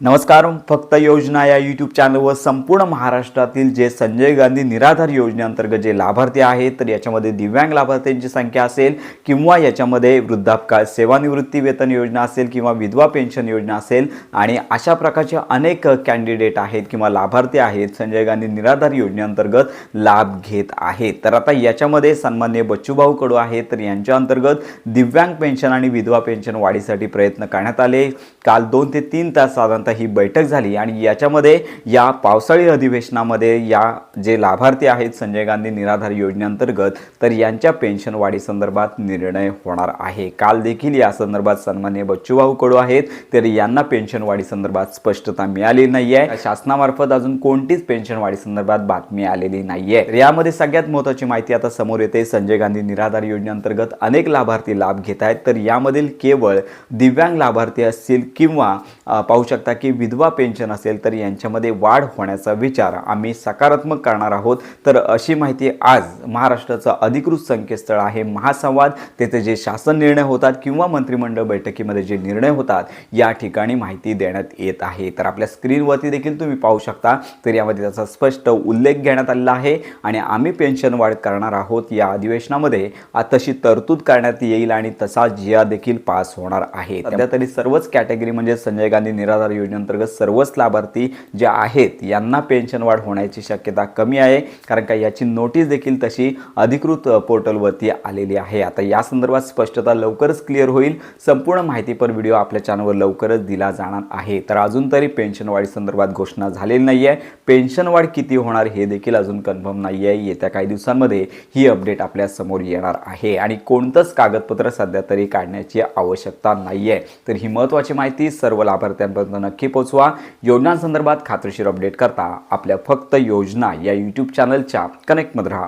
नमस्कार फक्त योजना या यूट्यूब चॅनलवर संपूर्ण महाराष्ट्रातील जे संजय गांधी निराधार योजनेअंतर्गत जे लाभार्थी आहेत तर याच्यामध्ये दिव्यांग लाभार्थ्यांची संख्या असेल किंवा याच्यामध्ये वृद्धापकाळ सेवानिवृत्ती वेतन योजना असेल किंवा विधवा पेन्शन योजना असेल आणि अशा प्रकारचे अनेक कॅन्डिडेट आहेत किंवा लाभार्थी आहेत संजय गांधी निराधार योजनेअंतर्गत लाभ घेत आहेत. तर आता याच्यामध्ये सन्मान्य बच्चूभाऊ कडू आहेत तर यांच्या अंतर्गत दिव्यांग पेन्शन आणि विधवा पेन्शन वाढीसाठी प्रयत्न करण्यात आले. काल दोन ते तीन तास आता ही बैठक झाली आणि याच्यामध्ये या पावसाळी अधिवेशनामध्ये या जे लाभार्थी आहेत संजय गांधी निराधार योजनेअंतर्गत तर यांच्या पेन्शन वाढीसंदर्भात निर्णय होणार आहे. काल देखील या संदर्भात सन्मान्य बच्चूभाऊ कडू आहेत तर यांना पेन्शन वाढीसंदर्भात स्पष्टता मिळाली नाही आहे शासनामार्फत अजून कोणतीच पेन्शन वाढीसंदर्भात बातमी आलेली नाहीये. आहे यामध्ये सगळ्यात महत्त्वाची माहिती आता समोर येते. संजय गांधी निराधार योजनेअंतर्गत अनेक लाभार्थी लाभ घेत आहेत तर यामधील केवळ दिव्यांग लाभार्थी असतील किंवा पाहू शकता की विधवा पेन्शन असेल तर यांच्यामध्ये वाढ होण्याचा विचार आम्ही सकारात्मक करणार आहोत. तर अशी माहिती आज महाराष्ट्राचं अधिकृत संकेतस्थळ आहे. महासंवाद. तेथे जे शासन निर्णय होतात किंवा मंत्रिमंडळ बैठकीमध्ये जे निर्णय होतात या ठिकाणी माहिती देण्यात येत आहे. तर आपल्या स्क्रीनवरती देखील तुम्ही पाहू शकता. तर यामध्ये त्याचा स्पष्ट उल्लेख घेण्यात आलेला आहे आणि आम्ही पेन्शन वाढ करणार आहोत. या अधिवेशनामध्ये तशी तरतूद करण्यात येईल आणि तसा जिया देखील पास होणार आहे. सध्या तरी सर्वच कॅटेगरी म्हणजे संजय गांधी निराधार योजनेअंतर्गत सर्वच लाभार्थी जे आहेत यांना पेन्शन वाढ होण्याची शक्यता कमी आहे. कारण का याची नोटीस देखील तशी अधिकृत पोर्टलवरती आलेली आहे. आता या संदर्भात स्पष्टता लवकरच क्लिअर होईल. संपूर्ण माहितीपर व्हिडिओ आपल्या चॅनलवर लवकरच दिला जाणार आहे. तर अजून तरी पेन्शनवाढी संदर्भात घोषणा झालेली नाही आहे पेन्शन वाढ किती होणार हे देखील अजून कन्फर्म नाही आहे येत्या काही दिवसांमध्ये ही अपडेट आपल्यासमोर येणार आहे. आणि कोणतंच कागदपत्र सध्या तरी काढण्याची आवश्यकता नाही आहे तर ही महत्त्वाची माहिती सर्व लाभार्थ्यांपर्यंत नक्की पोहोचवा योजनांसंदर्भात खात्रीशीर अपडेट करता आपल्या फक्त योजना या यूट्यूब चॅनलच्या कनेक्टमध्ये राहा.